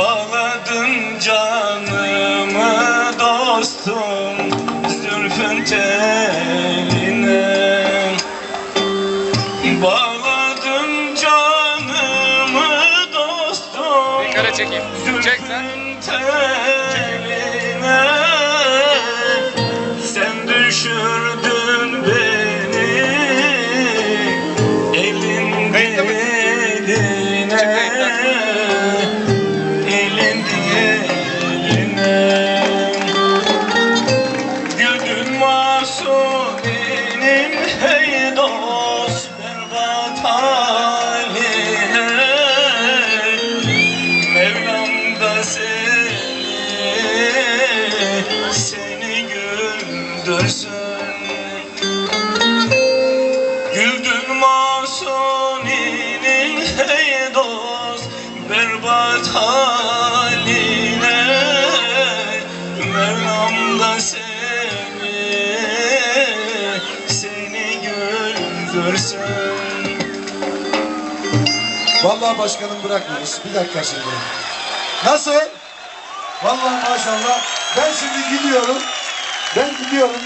Bağladın canımı dostum Zülfün teline. Bağladın canımı dostum Yukarı teline. Sen düşürdün beni Elinde elin. Güldürsün Güldün masuninin hey dost berbat haline Mevlam da seni, seni güldürsün Vallahi başkanım bırakmıyoruz. Bir dakika şimdi. Nasıl? Vallahi maşallah. Ben şimdi gidiyorum. Ben gidiyorum.